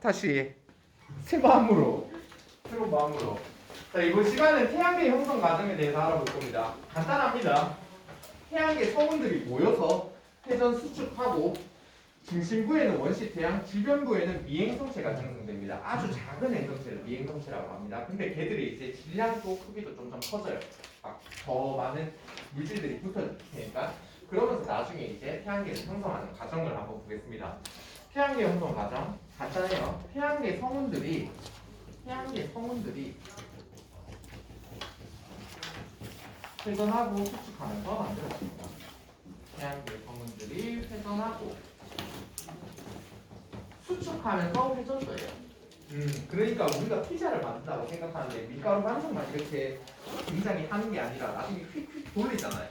다시 새 마음으로 새로운 마음으로 자 이번 시간은 태양계 형성 과정에 대해서 알아볼 겁니다 간단합니다 태양계 성운들이 모여서 회전 수축하고 중심부에는 원시 태양, 질변부에는 미행성체가 형성됩니다. 아주 작은 행성체를 미행성체라고 합니다. 근데 걔들이 이제 질량도 크기도 점점 커져요. 막 더 많은 물질들이 붙어지니까 그러면서 나중에 이제 태양계를 형성하는 과정을 한번 보겠습니다. 태양계 형성 과정 간단해요. 태양계 성운들이 태양계 성운들이 회전하고 수축하면서 만들어집니다. 태양계 성운들이 회전하고 수축하면서 회전도예요. 음, 그러니까 우리가 피자를 만든다고 생각하는데 밀가루 반죽만 이렇게 굉장히 하는 게 아니라 나중에 휙휙 돌리잖아요.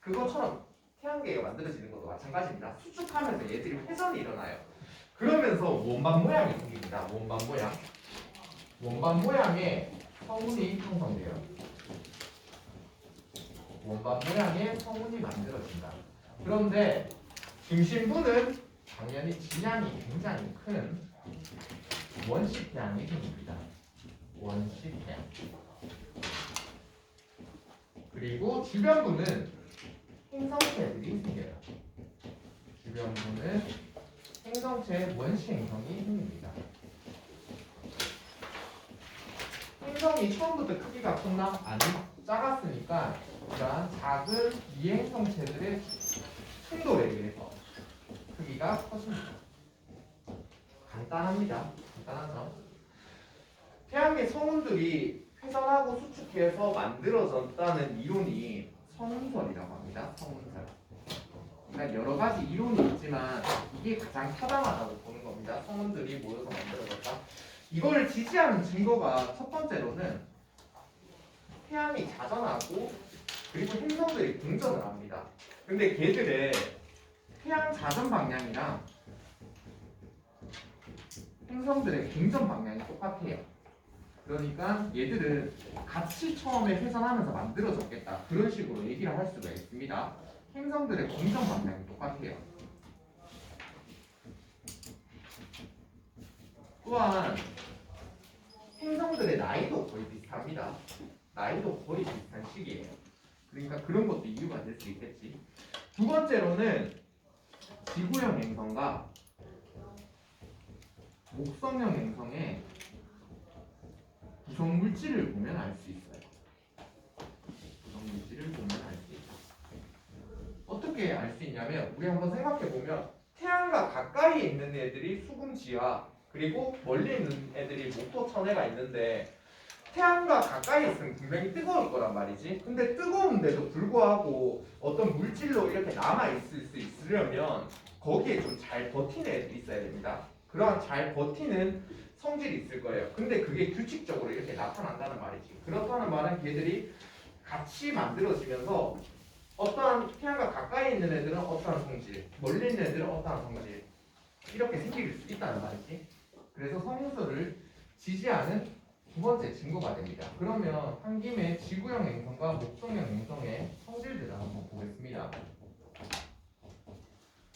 그것처럼 태양계가 만들어지는 것도 마찬가지입니다. 수축하면서 얘들이 회전이 일어나요. 그러면서 원반 모양이 생깁니다. 원반 모양. 원반 모양의 성운이 형성돼요. 원반 모양의 성운이 만들어진다. 그런데 중심부는 당연히 질량이 굉장히 큰 원시태양이 생깁니다. 원시태양. 그리고 주변부는 행성체들이 생겨요. 주변부는 행성체 원시 행성이 생깁니다. 행성이 처음부터 크기가 컸나? 아니, 작았으니까 이러한 작은 미행성체들의 충돌에 의해서 크기가 커집니다. 간단합니다. 간단하죠. 태양계 성운들이 회전하고 수축해서 만들어졌다는 이론이 성운설이라고 합니다. 성운설. 그러니까 여러 가지 이론이 있지만 이게 가장 타당하다고 보는 겁니다. 성운들이 모여서 만들어졌다. 이걸 지지하는 증거가 첫 번째로는 태양이 자전하고 그리고 행성들이 공전을 합니다. 근데 걔들의 태양 자전 방향이랑 행성들의 공전 방향이 똑같아요. 그러니까 얘들은 같이 처음에 회전하면서 만들어졌겠다. 그런 식으로 얘기를 할 수가 있습니다. 행성들의 공전 방향이 똑같아요. 또한 행성들의 나이도 거의 비슷합니다. 나이도 거의 비슷한 시기예요. 그러니까 그런 것도 이유가 될 수 있겠지. 두 번째로는 지구형 행성과 목성형 행성의 구성 물질을 보면 알 수 있어요. 구성 물질을 보면. 어떻게 알 수 있냐면 우리 한번 생각해 보면 태양과 가까이 있는 애들이 수금지와 그리고 멀리 있는 애들이 목토천해가 있는데 태양과 가까이 있으면 분명히 뜨거울 거란 말이지. 근데 뜨거운데도 불구하고 어떤 물질로 이렇게 남아 있을 수 있으려면 거기에 좀 잘 버티는 애들이 있어야 됩니다. 그러한 잘 버티는 성질이 있을 거예요. 근데 그게 규칙적으로 이렇게 나타난다는 말이지. 그렇다는 말은 걔들이 같이 만들어지면서 어떠한 태양과 가까이 있는 애들은 어떠한 성질, 멀리 있는 애들은 어떠한 성질 이렇게 생길 수 있다는 말이지. 그래서 성운설을 지지하는 두 번째 증거가 됩니다. 그러면 한 김에 지구형 행성과 목성형 행성의 성질들을 한번 보겠습니다.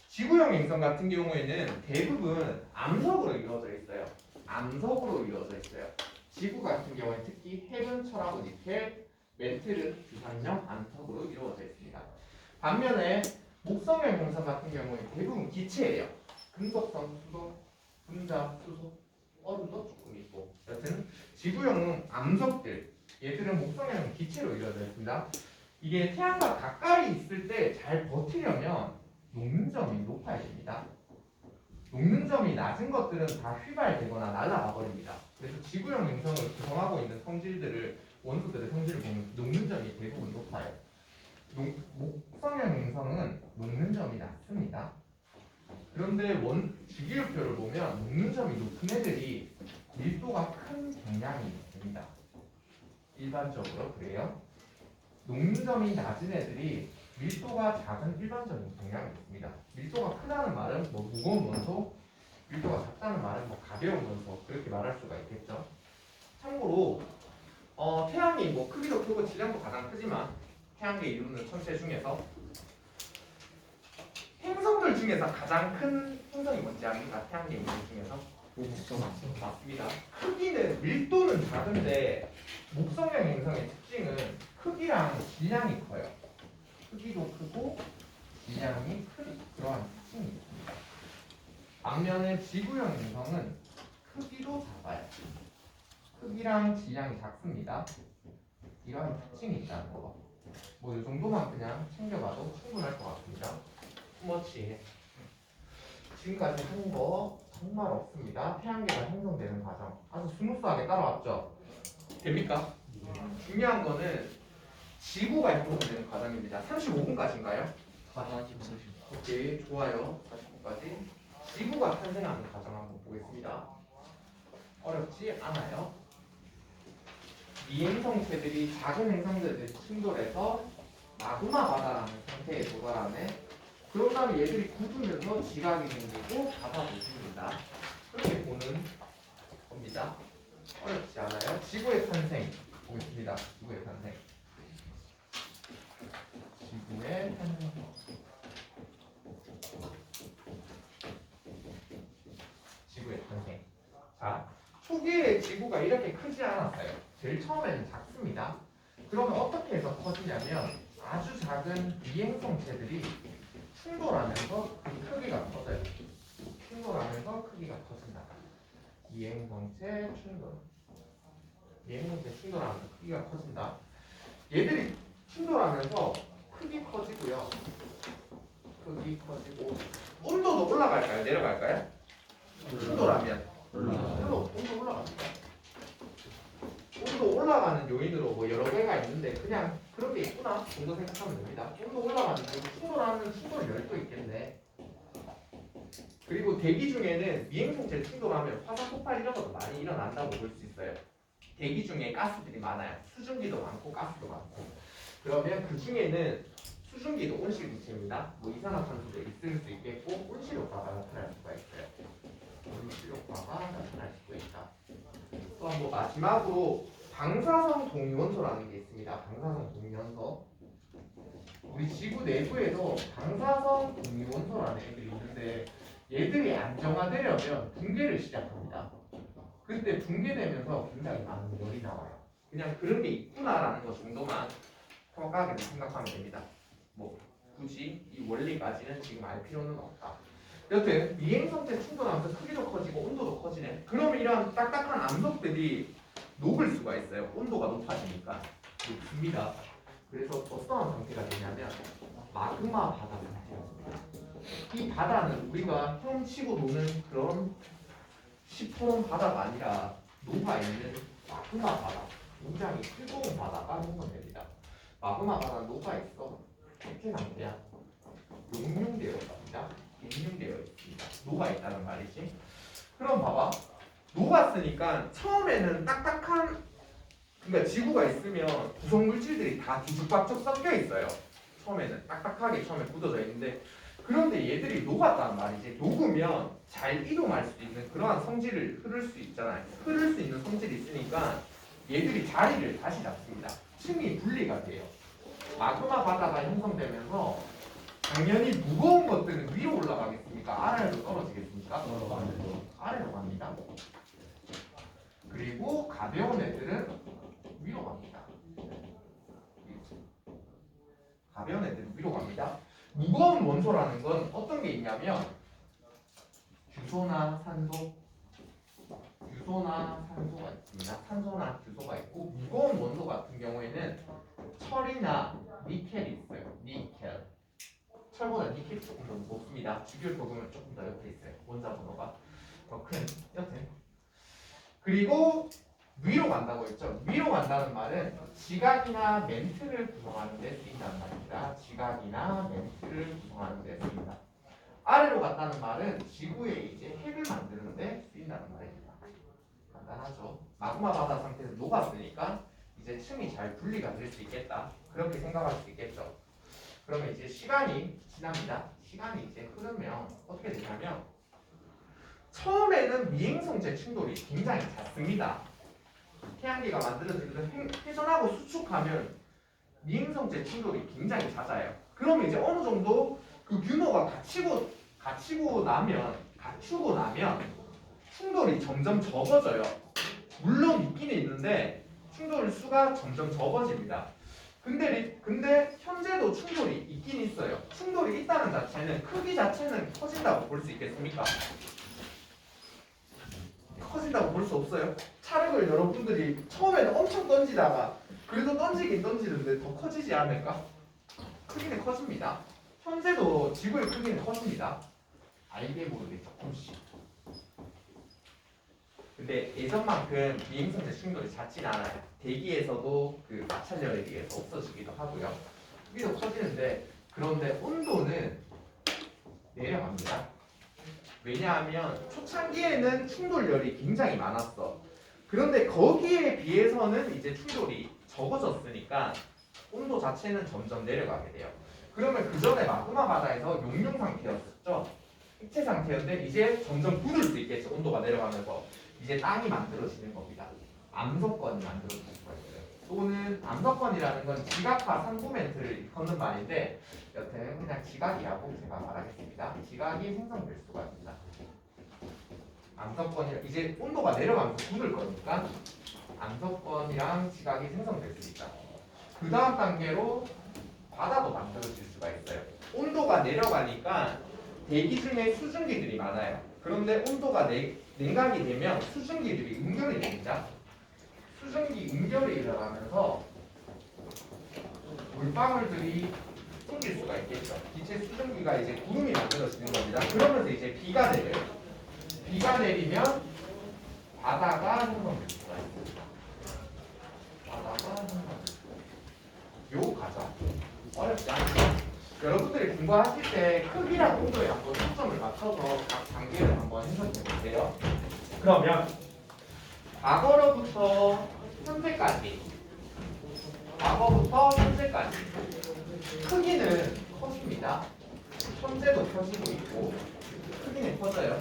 지구형 행성 같은 경우에는 대부분 암석으로 이루어져 있어요. 암석으로 이루어져 있어요. 지구 같은 경우에 특히 철하고 니켈, 멘틀은 규산형 암석으로 이루어져 있습니다. 반면에 목성형 행성 같은 경우에 대부분 기체예요. 금속성, 수소, 분자, 수소, 얼음도 조금 있고 여튼 지구형 암석들 얘들은 목성형 기체로 이루어져 있습니다. 이게 태양과 가까이 있을 때 잘 버티려면 녹는 점이 높아야 됩니다. 녹는 점이 낮은 것들은 다 휘발되거나 날아가 버립니다. 그래서 지구형 행성을 구성하고 있는 성질들을 원소들의 성질을 보면 녹는 점이 대부분 높아요. 녹, 목성형 행성은 녹는 점이 낮습니다. 그런데 원 주기율표를 보면 녹는 점이 높은 애들이 밀도가 큰 경향이 있습니다. 일반적으로 그래요. 녹는 점이 낮은 애들이 밀도가 작은 일반적인 경향이 있습니다. 밀도가 크다는 말은 뭐 무거운 원소, 밀도가 작다는 말은 뭐 가벼운 원소 그렇게 말할 수가 있겠죠. 참고로 어, 태양이 뭐 크기도 크고 질량도 가장 크지만 태양계 이루는 천체 중에서 행성들 중에서 가장 큰 행성이 뭔지 압니까? 태양계 이루 중에서 맞습니다. 크기는 밀도는 작은데 목성형 행성의 특징은 크기랑 질량이 커요. 크기도 크고 질량이 큰 그러한 특징이 있습니다. 반면에 지구형 행성은 크기도 작아요. 크기랑 질량이 작습니다. 이러한 특징이 있다는 거. 뭐 이 정도만 그냥 챙겨봐도 충분할 것 같습니다. 투머치. 지금까지 한 거 정말 없습니다. 태양계가 형성되는 과정 아주 스무스하게 따라왔죠. 됩니까? 중요한 거는 지구가 형성되는 과정입니다. 35분까지인가요? 오케이 좋아요. 40분까지 지구가 탄생하는 과정 한번 보겠습니다. 어렵지 않아요. 이 행성체들이 작은 행성들을 충돌해서 마그마 바다라는 상태에 도달하네. 그런 다음에 얘들이 굳으면서 지각이 생기고 바다도 생긴다. 그렇게 보는 겁니다. 어렵지 않아요. 지구의 탄생 보겠습니다. 지구의 탄생. 지구의 탄생. 지구의 탄생. 자, 초기에 지구가 이렇게 크지 않았어요. 제일 처음에는 작습니다. 그러면 어떻게 해서 커지냐면 아주 작은 비행성체들이 충돌하면서 그 크기가 커져요. 충돌하면서 크기가 커진다. 비행성체 충돌. 비행성체 충돌하면서 크기가 커진다. 얘들이 충돌하면서 크기 커지고요. 크기 커지고 온도도 올라갈까요? 내려갈까요? 충돌하면 온도 온도 올라갑니다. 온도 올라가는 요인으로 뭐 여러 개가 있는데 그냥 그런 게 있구나 정도 생각하면 됩니다. 온도 올라가는 요인 충돌하는 충돌 열도 있겠네. 그리고 대기 중에는 미행성체 충돌하면 화산 폭발 이런 것도 많이 일어난다고 볼 수 있어요. 대기 중에 가스들이 많아요. 수증기도 많고 가스도 많고. 그러면 그 중에는 수증기도 온실 기체입니다. 뭐 이산화탄소도 있을 수 있겠고 온실 효과가 나타날 수가 있어요. 온실 효과가 나타날 수가 있다. 또 한 번 마지막으로 방사성 동위원소라는 게 있습니다. 방사성 동위원소. 우리 지구 내부에도 방사성 동위원소라는 애들이 있는데 얘들이 안정화되려면 붕괴를 시작합니다. 그때 붕괴되면서 굉장히 많은 열이 나와요. 그냥 그런 게 있구나라는 것 정도만 평가하게 생각하면 됩니다. 뭐 굳이 이 원리까지는 지금 알 필요는 없다. 여튼 미행성체 충돌하면서 크기도 커지고 온도도 커지네. 그러면 이런 딱딱한 암석들이 녹을 수가 있어요. 온도가 높아지니까 녹습니다. 그래서 어떠한 상태가 되냐면 마그마 바다 상태입니다. 이 바다는 우리가 헤엄치고 노는 그런 시퍼런 바다가 아니라 녹아 있는 마그마 바다. 굉장히 뜨거운 바다가 형성됩니다. 마그마 바다 녹아 있어. 액체 상태야. 용융되어 있습니다. 용융되어 있습니다. 녹아 있다는 말이지. 그럼 봐봐. 녹았으니까 처음에는 딱딱한 그러니까 지구가 있으면 구성 물질들이 다 뒤죽박죽 섞여 있어요. 처음에는 딱딱하게 처음에 굳어져 있는데 그런데 얘들이 녹았단 말이지. 녹으면 잘 이동할 수 있는 그러한 성질을 흐를 수 있잖아요. 흐를 수 있는 성질이 있으니까 얘들이 자리를 다시 잡습니다. 층이 분리가 돼요. 마그마 바다가 형성되면서 당연히 무거운 것들은 위로 올라가겠습니까? 아래로 떨어지겠습니까? 아래로 갑니다. 그리고 가벼운 애들은 위로 갑니다. 가벼운 애들은 위로 갑니다. 무거운 원소라는 건 어떤 게 있냐면 규소나 산소, 규소나 산소가 있습니다. 산소나 규소가 있고 무거운 원소 같은 경우에는 철이나 니켈이 있어요. 니켈. 철보다 니켈이 조금 더 무겁습니다. 직결 도금은 조금 더 옆에 있어요. 원자 번호가 더 큰 여튼. 그리고 위로 간다고 했죠. 위로 간다는 말은 지각이나 멘트를 구성하는 데 쓰인다는 말입니다. 지각이나 멘트를 구성하는 데 쓰인다. 아래로 갔다는 말은 지구에 이제 핵을 만드는 데 쓰인다는 말입니다. 간단하죠. 마그마 바다 상태에서 녹았으니까 이제 층이 잘 분리가 될 수 있겠다. 그렇게 생각할 수 있겠죠. 그러면 이제 시간이 지납니다. 시간이 이제 흐르면 어떻게 되냐면 처음에는 미행성체 충돌이 굉장히 잦습니다. 태양계가 만들어지면서 회- 회전하고 수축하면 미행성체 충돌이 굉장히 잦아요. 그러면 이제 어느 정도 그 규모가 갖추고 갖추고 나면 갖추고 나면 충돌이 점점 적어져요. 물론 있기는 있는데 충돌 수가 점점 적어집니다. 근데 리- 근데 현재도 충돌이 있긴 있어요. 충돌이 있다는 자체는 크기 자체는 커진다고 볼 수 있겠습니까? 커진다고 볼 수 없어요. 차력을 여러분들이 처음에는 엄청 던지다가 그래도 던지긴 던지는데 더 커지지 않을까? 크기는 커집니다. 현재도 지구의 크기는 커집니다. 알게 모르게 조금씩. 근데 예전만큼 비행선의 충돌이 잦진 않아요. 대기에서도 그 마찰열에 의해서 없어지기도 하고요. 크기도 커지는데 그런데 온도는 내려갑니다. 왜냐하면 초창기에는 충돌열이 굉장히 많았어. 그런데 거기에 비해서는 이제 충돌이 적어졌으니까 온도 자체는 점점 내려가게 돼요. 그러면 그 전에 마그마 바다에서 용융 상태였었죠. 액체 상태였는데 이제 점점 굳을 수 있겠죠. 온도가 내려가면서 이제 땅이 만들어지는 겁니다. 암석권이 만들어질 수가 있어요. 또는 암석권이라는 건 지각화 산부멘트를 일컫는 말인데 여튼 그냥 지각이라고 제가 말하겠습니다. 지각이 생성될 수가 있습니다. 암석권이 이제 온도가 내려가면서 굳을 거니까 암석권이랑 지각이 생성될 수 있다. 그 다음 단계로 바다도 만들어질 수가 있어요. 온도가 내려가니까 대기 중에 수증기들이 많아요. 그런데 온도가 내, 냉각이 되면 수증기들이 응결이 됩니다. 수증기 응결이 일어나면서 물방울들이 생길 수가 있겠죠. 기체 수증기가 이제 구름이 만들어지는 겁니다. 그러면서 이제 비가 내려요. 비가 내리면 바다가 형성될 수가 있습니다. 바다가 형성될 수가 있습니다. 요 가자. 어렵지 않죠? 여러분들이 공부하실 때 크기랑 온도에 한번 초점을 맞춰서 각 단계를 한번 해석해 보세요. 그러면 과거로부터 현재까지 과거부터 현재까지 크기는 커집니다. 현재도 커지고 있고 크기는 커져요.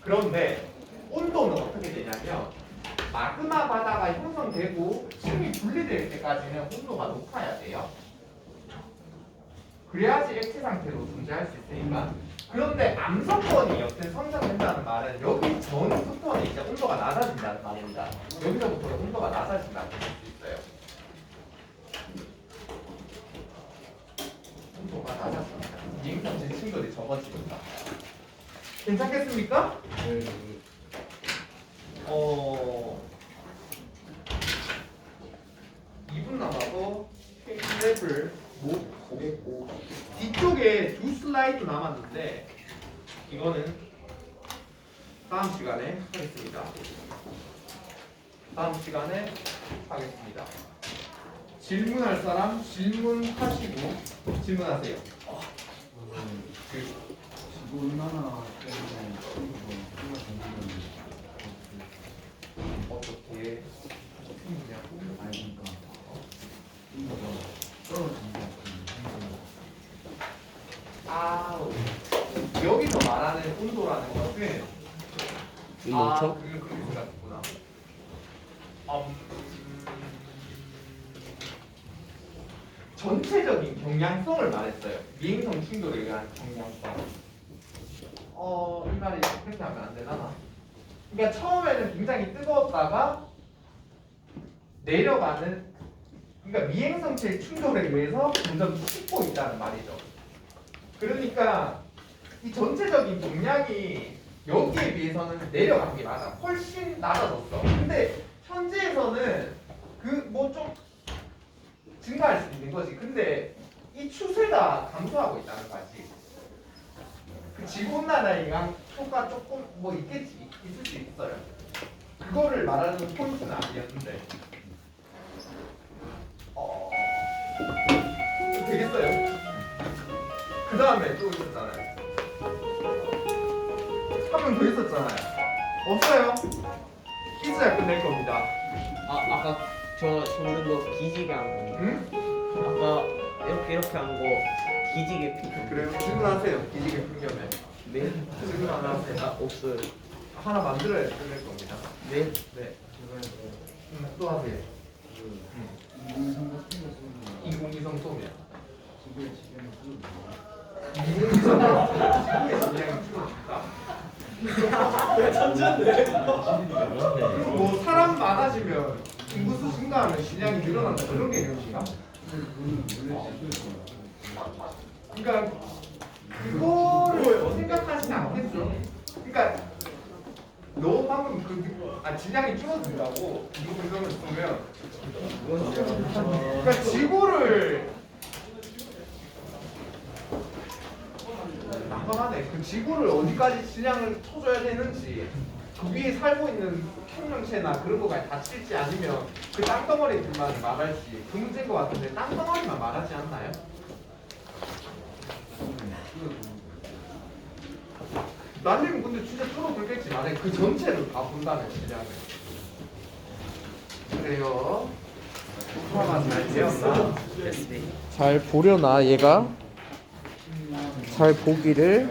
그런데 온도는 어떻게 되냐면 마그마 바다가 형성되고 층이 분리될 때까지는 온도가 높아야 돼요. 그래야지 액체 상태로 존재할 수 있으니까. 그런데 암석권이 여튼 성장된다는 말은 여기 전부터는 이제 온도가 낮아진다는 말입니다. 여기서부터 온도가 낮아진다고 볼수 있어요. 온도가 낮아집니다. 미행성 지층들이 적어지니까. 괜찮겠습니까? 어 2분 남아서 페이지 못 보겠고 뒤쪽에 두 슬라이드 남았는데 이거는 다음 시간에 하겠습니다. 다음 시간에 하겠습니다. 질문할 사람 질문하시고 질문하세요. 그 얼마나 때문에 이거 정신이 어떻게 생기냐고 아니 그러니까 이거가 떨어진 것 같은 아 여기서 말하는 온도라는 것은 아 그게 그렇게 생각했구나 음, 전체적인 경량성을 말했어요. 미행성 충돌에 의한 경량성. 어 이 말이 그렇게 하면 안 되나? 그러니까 처음에는 굉장히 뜨거웠다가 내려가는 그러니까 미행성체 충돌에 의해서 점점 식고 있다는 말이죠. 그러니까 이 전체적인 용량이 여기에 비해서는 내려간 게 맞아. 훨씬 낮아졌어. 근데 현재에서는 그 뭐 좀 증가할 수 있는 거지. 근데 이 추세가 감소하고 있다는 거지. 그 지구온난화의 영향 효과 조금 뭐 있겠지. 있을 수 있어요. 그거를 말하는 포인트는 아니었는데. 어... 되겠어요? 그 다음에 또 있었잖아요. 한명더 있었잖아요. 없어요? 있어야 끝낼 겁니다. 아 아까 저 적는 거 기지개 한 거. 응? 아까 이렇게 이렇게 한 거 기지개 피. 그래요? 질문하세요. 기지개 풍경에. 네? 질문 하나 하세요. 아 없어요. 하나 만들어야 끝낼 겁니다. 네? 네. 음, 또 하세요. 쏘면. 지구의 지경을 쓰는 거 인공위성으로 줄어들까? 뭐 사람 많아지면 인구수 증가하면 질량이 늘어난다 그런 개념인가? 그러니까 그거를 생각하진 않겠어. 그러니까 너 방금 그, 아 질량이 줄어든다고 이거 분석을 보면 그러니까 지구를 난감하네. 그 지구를 어디까지 질량을 쳐줘야 되는지 그 위에 살고 있는 생명체나 그런 거가 다칠지 아니면 그 땅덩어리들만 말할지 그 문제인 것 같은데 땅덩어리만 말하지 않나요? 날리면 근데 진짜 줄어들겠지 만약에 그 전체를 다 본다면 질량을 그래요? 잘 보려나 얘가? 잘 보기를